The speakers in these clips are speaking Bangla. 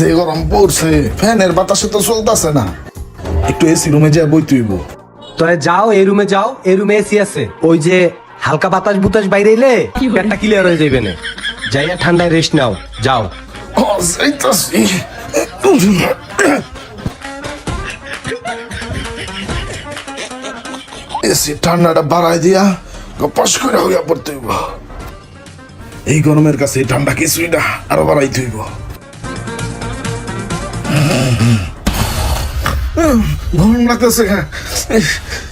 যে গরম পড়ছে ফ্যানের বাতাসে তো চলতেছে না। একটু এসি রুমে যা বই তুইব তবে যাও এই রুমে যাও এই রুমে এসি আছে। ওই যে হালকা বাতাস বুতাস বাইরে এলে পেটটা ক্লিয়ার হয়ে যাবে না। যাইয়া ঠান্ডায় রেস্ট নাও যাও। ও যাইতাছি। এসি ঠান্ডাটা বাড়াই দিয়া গপাস করে হইয়া পড়তে এই গরমের কাছে ঠান্ডা কিছুই না আরও বাড়াইতে হইব। গরম লাগতেছে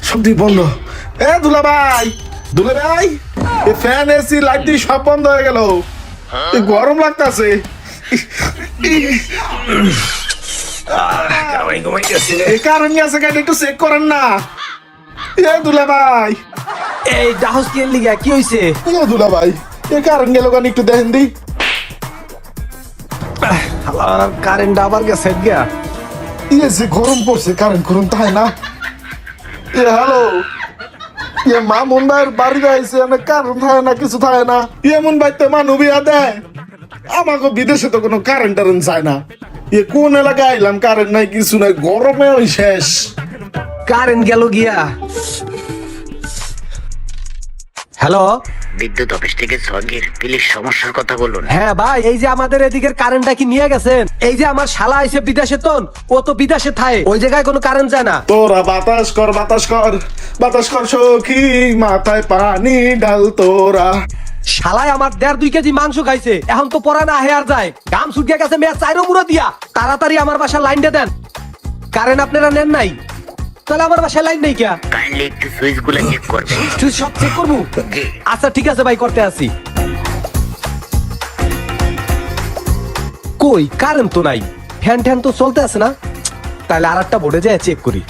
সব দিক বন্ধ। এ দুলা ভাই দুলা ভাই এই ফ্যান এসি লাইট দিয়ে সব বন্ধ হয়ে গেল। গরম লাগতেছে। এই কারণ আছে কেন? একটু চেক করেন না। এ দুলা ভাই এই ডাহস কি লিগা? কি হইছে? এ দুলা ভাই এই কারণ গেল কেন? একটু দেখেন দি। কারেন্ট আবার গেছে গিয়া। ইয়ে যে গরম পড়ছে কারেন্ট করুন তাই না? এ হ্যালো ইয়ে মামুন ভাইয়ের বাড়ি আইছে অনেক কারণ থাকে না কিছু থাকে না। এমন বাইতে মানু বিয়া দেয়। আমাকে বিদেশে তো কোনো কারেন্ট টারেন্ট চায় না। ইয়ে কোন এলাকায় আইলাম কারেন্ট নাই কিছু নাই গরমে ওই শেষ। কারেন্ট গেল গিয়া। হ্যালো বিদ্যুৎ অফিস থেকে প্লিজ সমস্যার কথা বলুন হ্যাঁ ভাই এই যে আমাদের এদিকের কারেন্টটা কি নিয়ে গেছেন? এই যে আমার শালা বিদেশে তন ও তো বিদেশে থাকে ওই জায়গায় কোনো কারেন্ট যায় না। তোরা বাতাস কর বাতাস কর বাতাস কর সখী মাথায় পানি ডাল তোরা। শালায় আমার দেড় দুই কেজি মাংস খাইছে এখন তো পরা না হেয়ার যায়। গাম শুকিয়ে গেছে মেয়ে চাইরো মুড়ো দিয়া। তাড়াতাড়ি আমার বাসা লাইন দেন। কারেন্ট আপনারা নেন নাই। তাহলে আমার বাসায় লাইন নেই কিয়া? কাইন্ডলি একটু সুইচগুলো চেক করবেন তুই সব চেক করব? আচ্ছা ঠিক আছে ভাই করতে আসি। কই কারেন্ট তো নাই। ফ্যান ট্যান তো চলতে আছে না? তাহলে আর একটা বোর্ডে যায় চেক করি।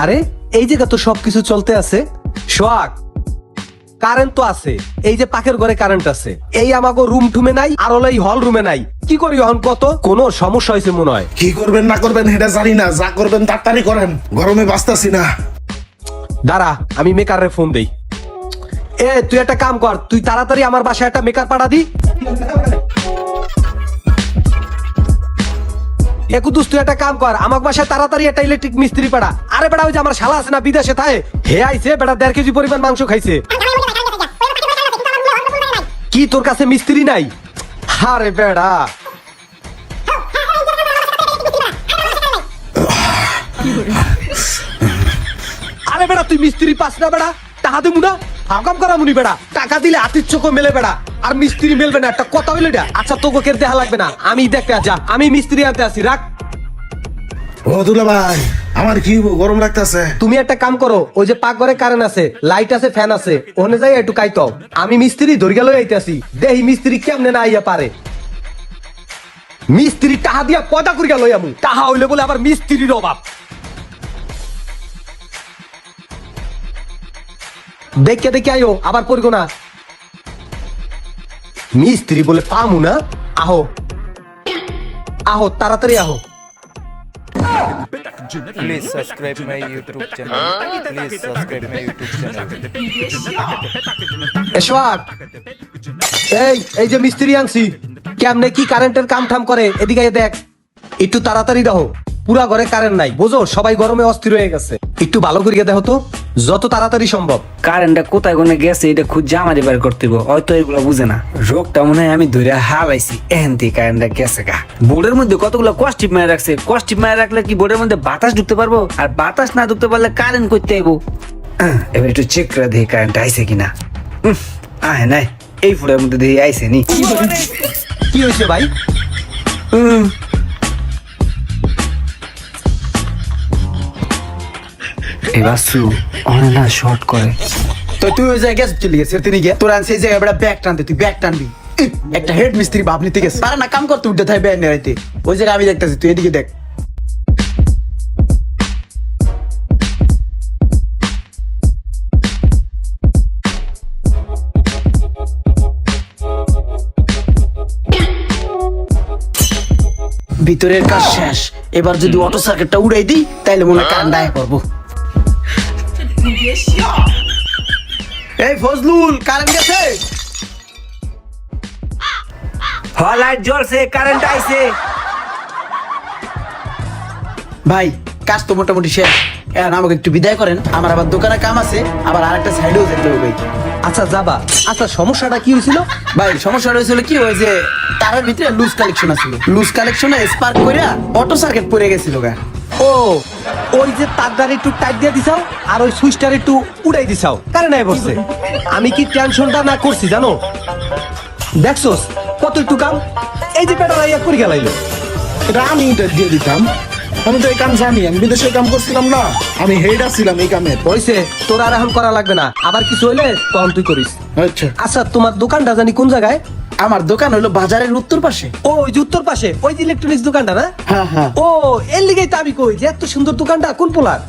আরে এই জায়গা তো সবকিছু চলতে আছে। সোয়াক কারেন্ট তো আছে। এই যে পাখের ঘরে কারেন্ট আছে। এই আমাকে রুম টুমে নাই আর হলো এই হল রুমে নাই। কি করি এখন কত? কোনো সমস্যা হয়েছে মনে হয়। কি করবেন না করবেন এটা জানি না। যা করবেন তাড়াতাড়ি করেন। গরমে বাঁচতাছি না। দাঁড়া আমি মেকারে ফোন দেই। এ তুই একটা কাম কর তুই তাড়াতাড়ি আমার বাসায় একটা মেকার পাঠা দি। একুদুস তুই একটা কাম কর আমার বাসায় তাড়াতাড়ি একটা ইলেকট্রিক মিস্ত্রি পাড়া আরে বেটা ওই যে আমার শালা আছে না বিদেশে থাকে হে আইছে বেটা দেড় কেজি পরিমাণ মাংস খাইছে। কি তোর কাছে মিস্ত্রি নাই? আরে বেড়া। আরে বেড়া, তুই মিস্ত্রি পাস না বেড়া। টাকা দেবো হাকাম করা মুনি বেড়া। টাকা দিলে আতির চোখ মেলে বেড়া। আর মিস্ত্রি মেলবে না, একটা কথা হইলে এটা। আচ্ছা তোকে কেন দেখা লাগবে না? আমি দেখতে যা আমি মিস্ত্রি আনতে আসি রাখ। ও দুলা ভাই আমার কি গরম লাগতাছে। তুমি একটা কাম করো, ওই যে পাক ঘরে কারেন্ট আছে লাইট আছে ফ্যান আছে, ওখানে যাই একটু কাইতো আমি মিস্ত্রি ধরে গেল আইতাছি, দেহি মিস্ত্রি কেমনে না আইয়া পারে। মিস্ত্রি টাহা দিয়া পয়দা করে গেল আমু, টাহা হইলে বলে আবার মিস্ত্রির অভাব। দেখে দেখে আইও, আবার পড়ব না। মিস্ত্রি বলে পামু না, আহো। আহো, তাড়াতাড়ি আহো। Please subscribe my YouTube channel. Please subscribe my YouTube channel. এশওয়াক এই এই যে মিস্ত্রি আনছি কেমনে কি কারেন্টের কাম ঠাম করে? এদিকে দেখ। একটু তাড়াতাড়ি দেখো। পুরা ঘরে কারেন্ট নাই। বোঝো সবাই গরমে অস্থির হয়ে গেছে। একটু ভালো করিয়া দেখো তো। যত তাড়াতাড়ি সম্ভব। কারেন্টটা কোথায় কোনে গেছে এটা খুব জামারি বার করতে হবে হয়তো এগুলো বুঝে না। রোগটা মনে হয় আমি ধরে হালাইছি এহেন থেকে কারেন্টটা গেছে গা। বোর্ডের মধ্যে কতগুলো কষ্টিপ মারে রাখছে। কষ্টিপ মারে রাখলে কি বোর্ডের মধ্যে বাতাস ঢুকতে পারব? আর বাতাস না ঢুকতে পারলে কারেন্ট করতে আইবো এবার একটু চেক করে দেখি কারেন্ট আইছে কিনা। আয় নাই এই ফুটের মধ্যে দেখি আইছে নি। কি হয়েছে ভাই? এবার সু শর্ট করে। তো তুই ওই জায়গায় চলে গেছিস তিনি গিয়ে। তোর আনছে এই জায়গায় ব্যাগ টানতে তুই ব্যাগ টানবি। একটা হেড মিস্ত্রি ভাব নিতে গেছে। পারে না কাম করতে উঠতে থাকে ব্যাগ নেড়াইতে ওই জায়গায় আমি দেখতেছি তুই এদিকে দেখ। ভিতরের কাজ শেষ। এবার যদি অটো সার্কিটটা উড়াই দিই তাইলে মনে হয় কারেন্ট আয় এই ফজলুল কারেন্ট গেছে? লাইট জ্বলছে কারেন্ট আইছে। ভাই কাজ তো মোটামুটি শেষ। এখন আমাকে একটু বিদায় করেন আমার আবার দোকানে কাম আছে আবার আরেকটা সাইডেও যেতে হবে। আচ্ছা যাবা। আচ্ছা সমস্যাটা কি হয়েছিল? ভাই সমস্যা হয়েছিল কি ওই যে তারের ভিতরে লুজ কালেকশন আছিল। লুজ কালেকশনে স্পার্ক করে অটো সার্কিট পড়ে গেছিল গা। ও ওই যে তারটার একটু টাইট দিয়ে দিছাও আর ওই সুইচটার একটু উড়াই দিছাও। কারণ নাই বসছে? আমি কি টেনশনটা না করছি জানো? দেখছোস কত একটু কাম? এই যে পেটা রাইয়া করে গেলাইলো। এটা আমি এটা দিয়ে দিতাম। আমি তো এই কাম জানি আমি বিদেশে কাম করছিলাম না। আমি হেড আছিলাম এই কামের হইছে তোর আর এখন করা লাগবে না। আবার কিছু হইলে তখন তুই করিস। আচ্ছা। আচ্ছা তোমার দোকানটা জানি কোন জায়গায়? আমার দোকান হলো বাজারের উত্তর পাশে। ও ওই যে উত্তর পাশে ওই যে ইলেকট্রনিক্স দোকানটা না? হ্যাঁ হ্যাঁ। ও এর লিগেই তো আমি কই যে এত সুন্দর দোকানটা কোন পোলার?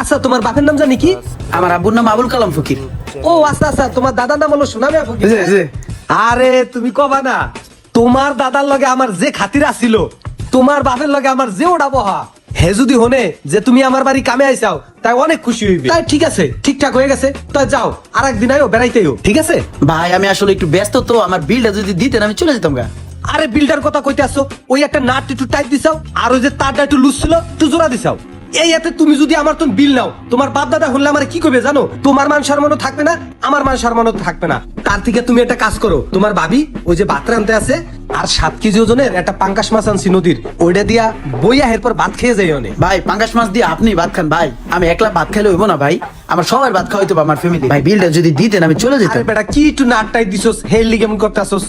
আচ্ছা তোমার বাপের নাম জানি কি? আমার আব্বুর নাম আবুল কালাম ফকির। ও আচ্ছা আচ্ছা তোমার দাদার নাম হলো সোনামিয়া জি, ফকির জি। আরে তুমি কবা না তোমার দাদার লগে আমার যে খাতির আছিল তোমার বাপের লগে আমার যে ওটা বহা হে যদি হনে যে তুমি আমার বাড়ি কামে আইসাও তাই অনেক খুশি হইবে। তাই ঠিক আছে ঠিকঠাক হয়ে গেছে তাই যাও আর একদিন আইও বেড়াইতেও ঠিক আছে? ভাই আমি আসলে একটু ব্যস্ত তো আমার বিলটা যদি দিতেন আমি চলে যেতাম গা। আরে বিল্ডার কথা কইতে আসছো ওই একটা নাট একটু টাইট দিছাও আর ওই যে তারটা একটু লুজ ছিল একটু জোড়া দিছাও। এই এতে তুমি যদি আমার তো বিল নাও তোমার বাপ দাদা হলে আমার কি করবে জানো? তোমার মান সম্মানও থাকবে না আমার মান সম্মানও থাকবে না। তার থেকে তুমি একটা কাজ করো তোমার ভাবি ওই যে বাতরা আনতে আছে আর সাত কেজি ওজনের একটা পাঙ্কাশ মাছ আনছি নদীর। ওইটা দিয়া বইয়া এরপর ভাত খেয়ে যাই অনেক। ভাই পাঙ্গাস মাছ দিয়ে আপনি ভাত খান ভাই। আমি একলা ভাত খাইলে হইব না ভাই। আমার সবার ভাত খাওয়াইতো আমার ফ্যামিলি ভাই বিলটা যদি দিতেন আমি চলে আরে যেতাম বেটা কি একটু নাট টাইট দিছস হেল লিগে মন করতেছস।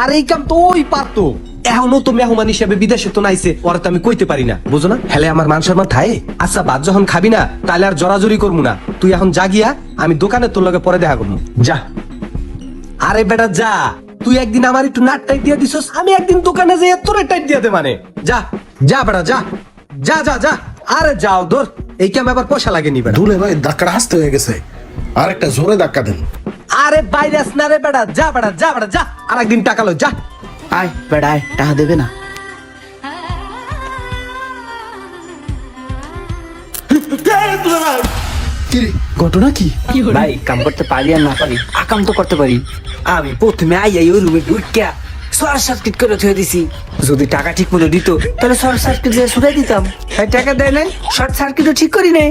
আর এই কাম তো ওই পারতো এখনও তো মেহমান হিসেবে বিদেশে তো নাইছে ওরা তো আমি কইতে পারি না। বুঝো না? হেলে আমার মান সম্মান থাই আচ্ছা বাদ যখন খাবি না তাহলে আর জরাজরি করব না। তুই এখন জাগিয়া আমি দোকানে তোর লগে পরে দেখা করব যা। আরে বেটা যা। তুই একদিন আমার একটু নাট টাইট দিয়ে দিছস আমি একদিন দোকানে যাই তোরে টাইট দিয়ে দে মানে। যা যা বেড়া যা। যা যা যা। আরে যাও ধর এই কাম আবার পয়সা লাগেনি বেটা? দুলে ভাই ধাক্কাটা হাসতে হয়ে গেছে। আরেকটা জোরে ধাক্কা দেন। আরে বাইরে আস না রে বেড়া যা বেড়া যা বেড়া যা। আর একদিন টাকা লো যা। আয় বেড়া আয় টাকা দেবে না। কিরে ঘটনা কি? ভাই কাম করতে পারি আর না পারি আকাম তো করতে পারি। আমি প্রথমে আই আই ওই রুমে ঢুকিয়া শর্ট সার্কিট করে থুয়ে দিছি। যদি টাকা ঠিক মতো দিত তাহলে শর্ট সার্কিট দিয়ে ছুটাই দিতাম। টাকা দেয় নাই? শর্ট সার্কিটও ঠিক করি নাই।